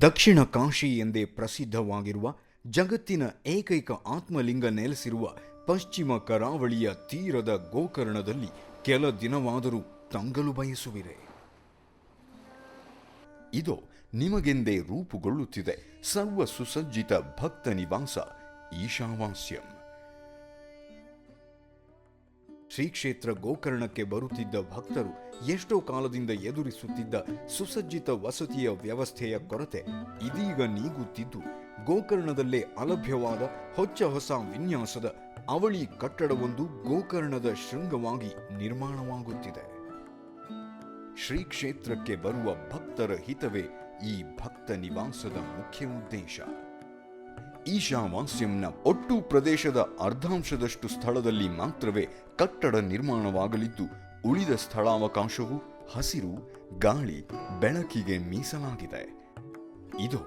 ದಕ್ಷಿಣ ಕಾಶಿ ಎಂದೇ ಪ್ರಸಿದ್ಧವಾಗಿರುವ ಜಗತ್ತಿನ ಏಕೈಕ ಆತ್ಮಲಿಂಗ ನೆಲೆಸಿರುವ ಪಶ್ಚಿಮ ಕರಾವಳಿಯ ತೀರದ ಗೋಕರ್ಣದಲ್ಲಿ ಕೆಲ ದಿನವಾದರೂ ತಂಗಲು ಬಯಸುವಿರೆ. ಇದು ನಿಮಗೆಂದೇ ರೂಪುಗೊಳ್ಳುತ್ತಿದೆ. ಸರ್ವ ಸುಸಜ್ಜಿತ ಭಕ್ತ ನಿವಾಸ ಈಶಾವಾಸ್ಯಂ. ಶ್ರೀ ಕ್ಷೇತ್ರ ಗೋಕರ್ಣಕ್ಕೆ ಬರುತ್ತಿದ್ದ ಭಕ್ತರು ಎಷ್ಟೋ ಕಾಲದಿಂದ ಎದುರಿಸುತ್ತಿದ್ದ ಸುಸಜ್ಜಿತ ವಸತಿಯ ವ್ಯವಸ್ಥೆಯ ಕೊರತೆ ಇದೀಗ ನೀಗುತ್ತಿದ್ದು, ಗೋಕರ್ಣದಲ್ಲೇ ಅಲಭ್ಯವಾದ ಹೊಚ್ಚ ಹೊಸ ವಿನ್ಯಾಸದ ಅವಳಿ ಕಟ್ಟಡವೊಂದು ಗೋಕರ್ಣದ ಶೃಂಗವಾಗಿ ನಿರ್ಮಾಣವಾಗುತ್ತಿದೆ. ಶ್ರೀ ಕ್ಷೇತ್ರಕ್ಕೆ ಬರುವ ಭಕ್ತರ ಹಿತವೇ ಈ ಭಕ್ತ ನಿವಾಸದ ಮುಖ್ಯ ಉದ್ದೇಶ. ಈಶಾವಾಸ್ಯಂನ ಒಟ್ಟು ಪ್ರದೇಶದ ಅರ್ಧಾಂಶದಷ್ಟು ಸ್ಥಳದಲ್ಲಿ ಮಾತ್ರವೇ ಕಟ್ಟಡ ನಿರ್ಮಾಣವಾಗಲಿದ್ದು, ಉಳಿದ ಸ್ಥಳಾವಕಾಶವು ಹಸಿರು, ಗಾಳಿ, ಬೆಳಕಿಗೆ ಮೀಸಲಾಗಿದೆ. ಇದು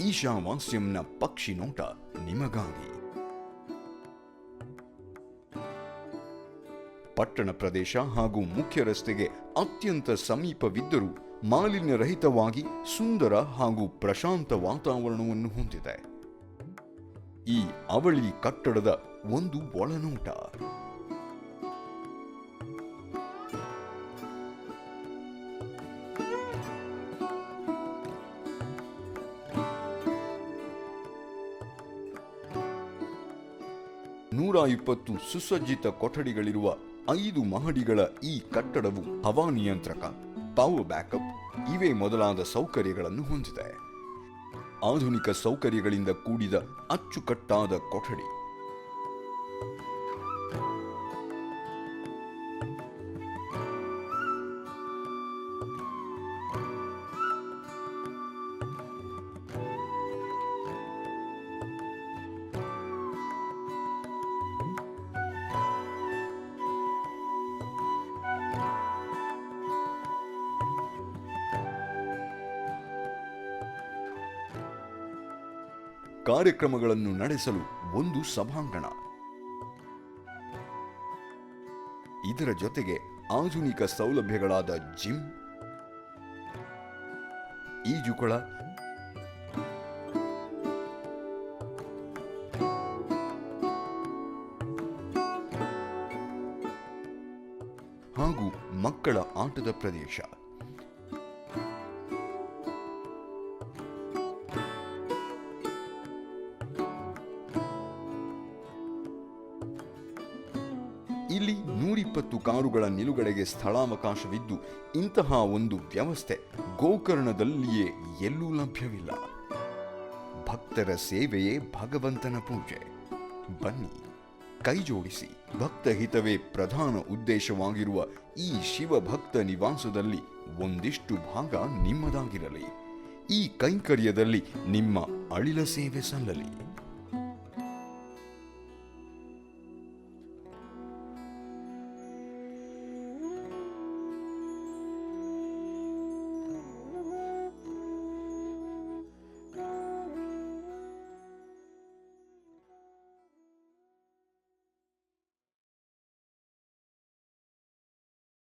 ಈಶಾವಾಸ್ಯಂನ ಪಕ್ಷಿ ನೋಟ ನಿಮಗಾಗಿ. ಪಟ್ಟಣ ಪ್ರದೇಶ ಹಾಗೂ ಮುಖ್ಯ ರಸ್ತೆಗೆ ಅತ್ಯಂತ ಸಮೀಪವಿದ್ದರೂ ಮಾಲಿನ್ಯರಹಿತವಾಗಿ ಸುಂದರ ಹಾಗೂ ಪ್ರಶಾಂತ ವಾತಾವರಣವನ್ನು ಹೊಂದಿದೆ. ಈ ಅವಳಿ ಕಟ್ಟಡದ ಒಂದು ಒಳನೋಟ. ನೂರ ಇಪ್ಪತ್ತು ಸುಸಜ್ಜಿತ ಕೊಠಡಿಗಳಿರುವ ಐದು ಮಹಡಿಗಳ ಈ ಕಟ್ಟಡವು ಹವಾನಿಯಂತ್ರಕ ಪವರ್ ಬ್ಯಾಕಪ್ ಇವೇ ಮೊದಲಾದ ಸೌಕರ್ಯಗಳನ್ನು ಹೊಂದಿದೆ. ಆಧುನಿಕ ಸೌಕರ್ಯಗಳಿಂದ ಕೂಡಿದ ಅಚ್ಚುಕಟ್ಟಾದ ಕೊಠಡಿ. ಕಾರ್ಯಕ್ರಮಗಳನ್ನು ನಡೆಸಲು ಒಂದು ಸಭಾಂಗಣ. ಇದರ ಜೊತೆಗೆ ಆಧುನಿಕ ಸೌಲಭ್ಯಗಳಾದ ಜಿಮ್ ಈಜುಕೊಳ ಹಾಗೂ ಮಕ್ಕಳ ಆಟದ ಪ್ರದೇಶ. ಇಲ್ಲಿ ನೂರಿಪ್ಪತ್ತು ಕಾರುಗಳ ನಿಲುಗಡೆಗೆ ಸ್ಥಳಾವಕಾಶವಿದ್ದು, ಇಂತಹ ಒಂದು ವ್ಯವಸ್ಥೆ ಗೋಕರ್ಣದಲ್ಲಿಯೇ ಎಲ್ಲೂ ಲಭ್ಯವಿಲ್ಲ. ಭಕ್ತರ ಸೇವೆಯೇ ಭಗವಂತನ ಪೂಜೆ. ಬನ್ನಿ ಕೈಜೋಡಿಸಿ ಭಕ್ತ ಹಿತವೇ ಪ್ರಧಾನ ಉದ್ದೇಶವಾಗಿರುವ ಈ ಶಿವಭಕ್ತ ನಿವಾಸದಲ್ಲಿ ಒಂದಿಷ್ಟು ಭಾಗ ನಿಮ್ಮದಾಗಿರಲಿ. ಈ ಕೈಂಕರ್ಯದಲ್ಲಿ ನಿಮ್ಮ ಅಳಿಲ ಸೇವೆ ಸಲ್ಲಲಿ.